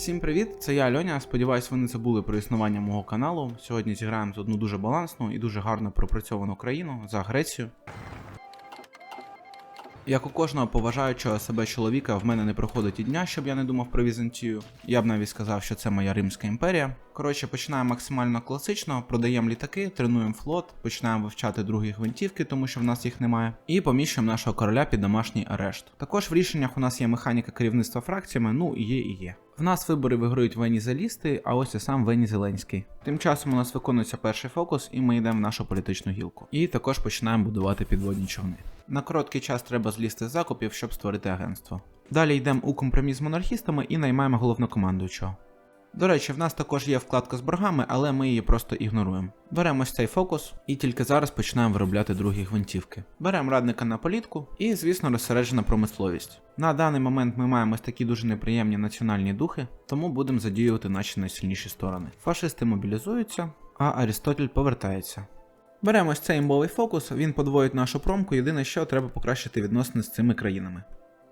Всім привіт, це я Льоня. Сподіваюсь, ви не забули про існування мого каналу. Сьогодні зіграємо з одну дуже балансну і дуже гарно пропрацьовану країну за Грецію. Як у кожного поважаючого себе чоловіка, в мене не проходить і дня, щоб я не думав про Візантію. Я б навіть сказав, що це моя Римська імперія. Коротше, починаємо максимально класично, продаємо літаки, тренуємо флот, починаємо вивчати другі гвинтівки, тому що в нас їх немає, і поміщуємо нашого короля під домашній арешт. Також в рішеннях у нас є механіка керівництва фракціями, ну є і є. В нас вибори виграють венізалісти, а ось і сам Вені Зеленський. Тим часом у нас виконується перший фокус, і ми йдемо в нашу політичну гілку. І також починаємо будувати підводні човни. На короткий час треба злізти з закупів, щоб створити агентство. Далі йдемо у компроміс з монархістами і наймаємо головнокомандуючого. До речі, в нас також є вкладка з боргами, але ми її просто ігноруємо. Беремо цей фокус і тільки зараз починаємо виробляти другі гвинтівки. Беремо радника на політку і, звісно, розсереджена промисловість. На даний момент ми маємо ось такі дуже неприємні національні духи, тому будемо задіювати наші найсильніші сторони. Фашисти мобілізуються, а Арістотель повертається. Беремо ось цей імбовий фокус, він подвоїть нашу промку, єдине, що треба покращити відносини з цими країнами.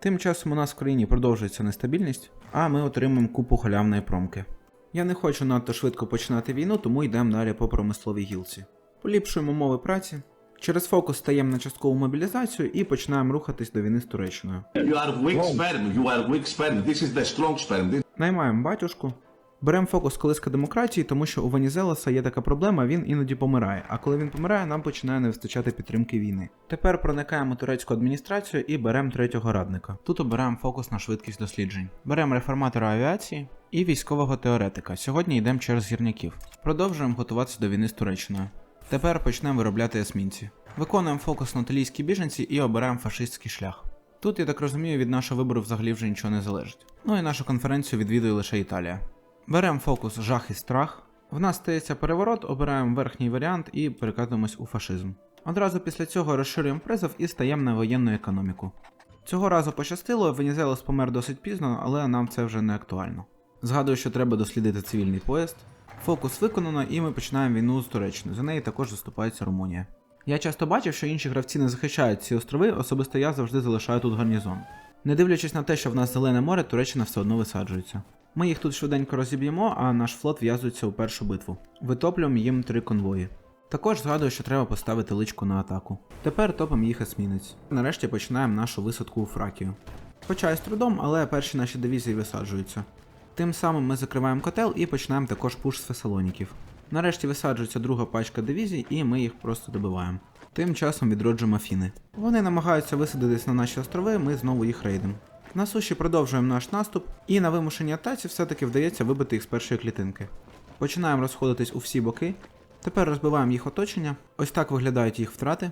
Тим часом у нас в країні продовжується нестабільність, а ми отримуємо купу халявної промки. Я не хочу надто швидко починати війну, тому йдемо далі по промисловій гілці. Поліпшуємо умови праці. Через фокус стаємо на часткову мобілізацію і починаємо рухатись до війни з Туреччиною. You are weak sperm. You are weak sperm. This is the strong sperm. This Наймаємо батюшку. Беремо фокус колиска демократії, тому що у Венізелеса є така проблема, він іноді помирає. А коли він помирає, нам починає не вистачати підтримки війни. Тепер проникаємо турецьку адміністрацію і беремо третього радника. Тут обираємо фокус на швидкість досліджень. Беремо реформатора авіації і військового теоретика. Сьогодні йдемо через гірняків. Продовжуємо готуватися до війни з Туреччиною. Тепер почнемо виробляти есмінці. Виконуємо фокус на італійські біженці і обираємо фашистський шлях. Тут, я так розумію, від нашого вибору взагалі вже нічого не залежить. Ну і нашу конференцію відвідує лише Італія. Беремо фокус жах і страх. В нас стається переворот, обираємо верхній варіант і перекатуємось у фашизм. Одразу після цього розширюємо призов і стаємо на воєнну економіку. Цього разу пощастило, Венізелос помер досить пізно, але нам це вже не актуально. Згадую, що треба дослідити цивільний поїзд. Фокус виконано, і ми починаємо війну з Туреччиною. За неї також заступається Румунія. Я часто бачив, що інші гравці не захищають ці острови, особисто я завжди залишаю тут гарнізон. Не дивлячись на те, що в нас зелене море, Туреччина все одно висаджується. Ми їх тут швиденько розіб'ємо, а наш флот в'язується у першу битву. Витоплюємо їм три конвої. Також згадую, що треба поставити личку на атаку. Тепер топимо їх есмінець. Нарешті починаємо нашу висадку у Фракію. Хоча й з трудом, але перші наші дивізії висаджуються. Тим самим ми закриваємо котел і починаємо також пуш з Фесалоніків. Нарешті висаджується друга пачка дивізій, і ми їх просто добиваємо. Тим часом відроджуємо Афіни. Вони намагаються висадитись на наші острови, ми знову їх рейдимо. На суші продовжуємо наш наступ, і на вимушеній атаці все-таки вдається вибити їх з першої клітинки. Починаємо розходитись у всі боки. Тепер розбиваємо їх оточення. Ось так виглядають їх втрати.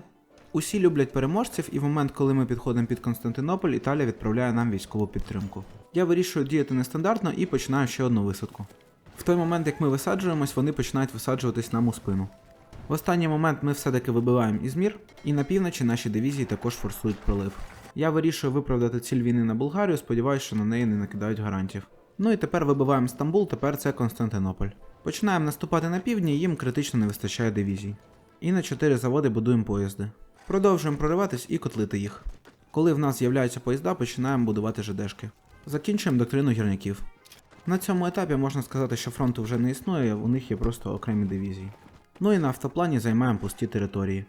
Усі люблять переможців, і в момент, коли ми підходимо під Константинополь, Італія відправляє нам військову підтримку. Я вирішую діяти нестандартно і починаю ще одну висадку. В той момент, як ми висаджуємось, вони починають висаджуватись нам у спину. В останній момент ми все-таки вибиваємо Ізмір, і на півночі наші дивізії також форсують пролив. Я вирішую виправдати ціль війни на Болгарію, сподіваюся, що на неї не накидають гарантів. Ну і тепер вибиваємо Стамбул, тепер це Константинополь. Починаємо наступати на півдні, їм критично не вистачає дивізій. І на 4 заводи будуємо поїзди. Продовжуємо прориватись і котлити їх. Коли в нас з'являються поїзда, починаємо будувати ЖДшки. Закінчуємо доктрину гірників. На цьому етапі можна сказати, що фронту вже не існує, у них є просто окремі дивізії. Ну і на автоплані займаємо пусті території.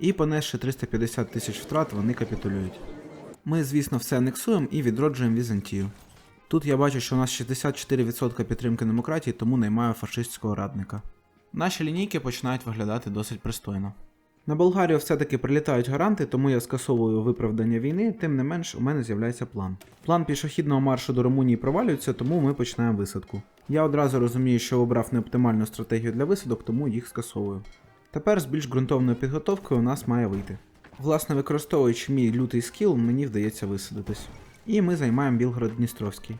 І понесши 350 тисяч втрат, вони капітулюють. Ми, звісно, все анексуємо і відроджуємо Візантію. Тут я бачу, що у нас 64% підтримки демократії, тому наймаю фашистського радника. Наші лінійки починають виглядати досить пристойно. На Болгарію все-таки прилітають гаранти, тому я скасовую виправдання війни, тим не менш у мене з'являється план. План пішохідного маршу до Румунії провалюється, тому ми починаємо висадку. Я одразу розумію, що обрав неоптимальну стратегію для висадок, тому їх скасовую. Тепер з більш ґрунтовною підготовкою у нас має вийти. Власне, використовуючи мій лютий скіл, мені вдається висадитись. І ми займаємо Білгород Дністровський.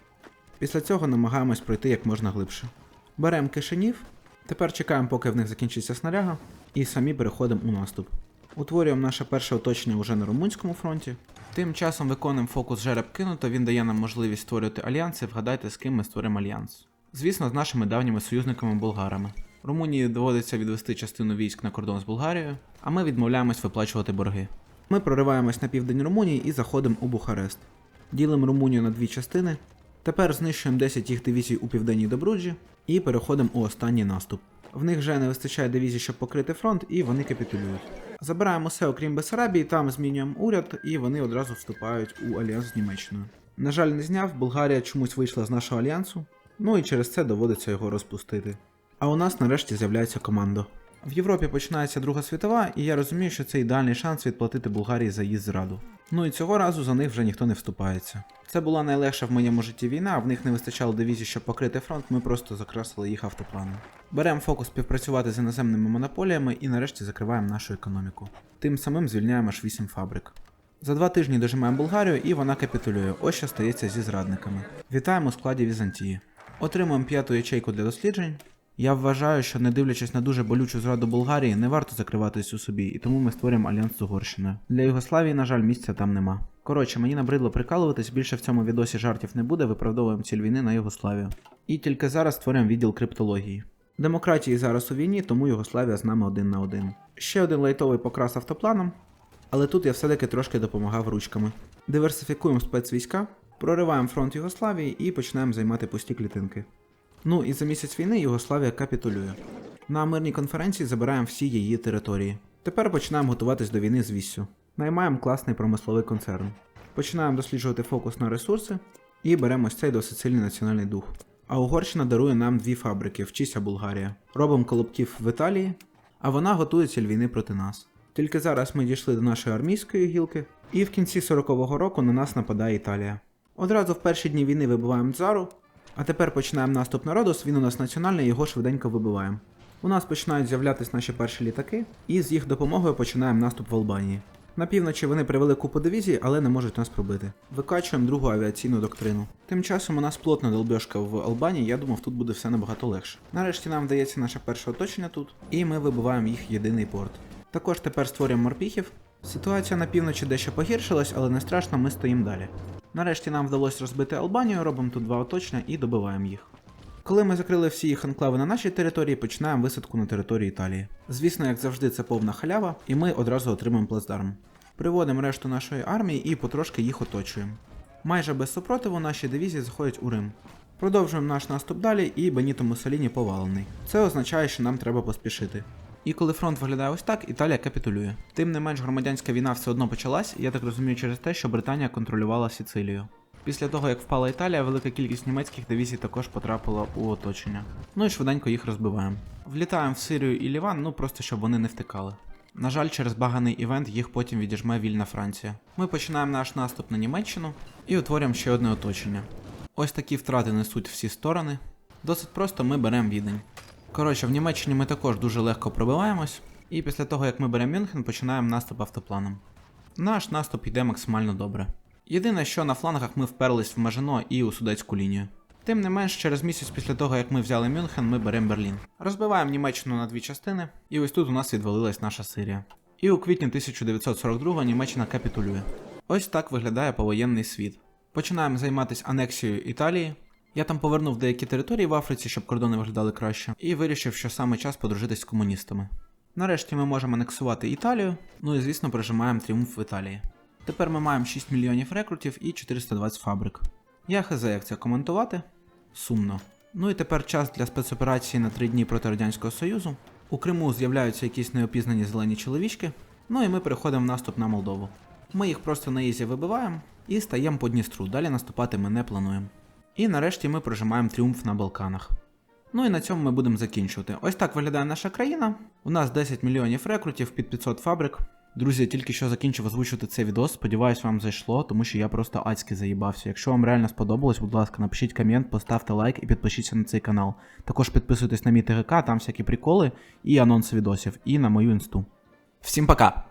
Після цього намагаємось пройти як можна глибше. Беремо кишенів, тепер чекаємо, поки в них закінчиться снаряга, і самі переходимо у наступ. Утворюємо наше перше оточення уже на румунському фронті. Тим часом виконуємо фокус жереб кинуто, він дає нам можливість створювати альянси, вгадайте, з ким ми створимо альянс. Звісно, з нашими давніми союзниками болгарами. Румунії доводиться відвести частину військ на кордон з Болгарією, а ми відмовляємось виплачувати борги. Ми прориваємось на південь Румунії і заходимо у Бухарест. Ділимо Румунію на дві частини. Тепер знищуємо 10 їх дивізій у південній Добруджі і переходимо у останній наступ. В них вже не вистачає дивізій, щоб покрити фронт, і вони капітулюють. Забираємо все, окрім Бесарабії, там змінюємо уряд, і вони одразу вступають у альянс з Німеччиною. На жаль, не зняв, Болгарія чомусь вийшла з нашого альянсу, ну і через це доводиться його розпустити. А у нас нарешті з'являється командо. В Європі починається Друга світова, і я розумію, що це ідеальний шанс відплатити Болгарії за її зраду. Ну і цього разу за них вже ніхто не вступається. Це була найлегша в моєму житті війна, в них не вистачало дивізій, щоб покрити фронт, ми просто закрасили їх автопланом. Беремо фокус співпрацювати з іноземними монополіями і нарешті закриваємо нашу економіку. Тим самим звільняємо аж 8 фабрик. За два тижні дожимаємо Болгарію і вона капітулює. Ось що стається зі зрадниками. Вітаємо у складі Візантії. Отримуємо п'яту ячейку для досліджень. Я вважаю, що не дивлячись на дуже болючу зраду Болгарії, не варто закриватись у собі, і тому ми створюємо альянс з Угорщиною. Для Югославії, на жаль, місця там нема. Коротше, мені набридло прикалуватись, більше в цьому відосі жартів не буде, виправдовуємо ціль війни на Югославію. І тільки зараз створюємо відділ криптології. Демократії зараз у війні, тому Югославія з нами один на один. Ще один лайтовий покрас автопланом, але тут я все-таки трошки допомагав ручками. Диверсифікуємо спецвійська, прориваємо фронт Югославії і починаємо займати пусті клітинки. Ну і за місяць війни Югославія капітулює. На мирній конференції забираємо всі її території. Тепер починаємо готуватись до війни з Віссю. Наймаємо класний промисловий концерн. Починаємо досліджувати фокус на ресурси і беремо цей досить сильний національний дух. А Угорщина дарує нам дві фабрики, вчися Болгарія. Робимо колобків в Італії, а вона готує ціль війни проти нас. Тільки зараз ми дійшли до нашої армійської гілки, і в кінці 40-го року на нас нападає Італія. Одразу в перші дні війни вибиваємо Дзару, а тепер починаємо наступ на Родос, він у нас національний, його швиденько вибиваємо. У нас починають з'являтися наші перші літаки, і з їх допомогою починаємо наступ в Албанії. На півночі вони привели купу дивізій, але не можуть нас пробити. Викачуємо другу авіаційну доктрину. Тим часом у нас плотна долбьошка в Албанії, я думав, тут буде все набагато легше. Нарешті нам вдається наше перше оточення тут, і ми вибиваємо їх єдиний порт. Також тепер створюємо морпіхів. Ситуація на півночі дещо погіршилась, але не страшно, ми стоїмо далі. Нарешті нам вдалося розбити Албанію, робимо тут два оточення і добиваємо їх. Коли ми закрили всі їх анклави на нашій території, починаємо висадку на території Італії. Звісно, як завжди, це повна халява, і ми одразу отримаємо плацдарм. Приводимо решту нашої армії і потрошки їх оточуємо. Майже без супротиву наші дивізії заходять у Рим. Продовжуємо наш наступ далі, і Беніто Муссоліні повалений. Це означає, що нам треба поспішити. І коли фронт виглядає ось так, Італія капітулює. Тим не менш, громадянська війна все одно почалась, я так розумію, через те, що Британія контролювала Сицилію. Після того, як впала Італія, велика кількість німецьких дивізій також потрапила у оточення. Ну і швиденько їх розбиваємо. Влітаємо в Сирію і Ліван, ну просто щоб вони не втекали. На жаль, через баганий івент їх потім відіжме вільна Франція. Ми починаємо наш наступ на Німеччину і утворюємо ще одне оточення. Ось такі втрати несуть всі сторони. Досить просто ми беремо відень. Коротше, в Німеччині ми також дуже легко пробиваємось, і після того, як ми беремо Мюнхен, починаємо наступ автопланом. Наш наступ йде максимально добре. Єдине, що на флангах ми вперлись в Мажино і у судецьку лінію. Тим не менш, через місяць після того, як ми взяли Мюнхен, ми беремо Берлін. Розбиваємо Німеччину на дві частини, і ось тут у нас відвалилась наша Сирія. І у квітні 1942 Німеччина капітулює. Ось так виглядає повоєнний світ. Починаємо займатися анексією Італії. Я там повернув деякі території в Африці, щоб кордони виглядали краще, і вирішив, що саме час подружитись з комуністами. Нарешті ми можемо анексувати Італію, ну і звісно прижимаємо тріумф в Італії. Тепер ми маємо 6 мільйонів рекрутів і 420 фабрик. Я хз, як це коментувати? Сумно. Ну і тепер час для спецоперації на 3 дні проти Радянського Союзу. У Криму з'являються якісь неопізнані зелені чоловічки. Ну і ми переходимо в наступ на Молдову. Ми їх просто на ізі вибиваємо і стаємо по Дністру. Далі наступати ми не плануємо. І нарешті ми прожимаємо тріумф на Балканах. Ну і на цьому ми будемо закінчувати. Ось так виглядає наша країна. У нас 10 мільйонів рекрутів під 500 фабрик. Друзі, я тільки що закінчив озвучувати цей відос. Сподіваюсь, вам зайшло, тому що я просто адськи заїбався. Якщо вам реально сподобалось, будь ласка, напишіть комент, поставте лайк і підпишіться на цей канал. Також підписуйтесь на мій ТГК, там всякі приколи і анонси відосів, і на мою інсту. Всім пока!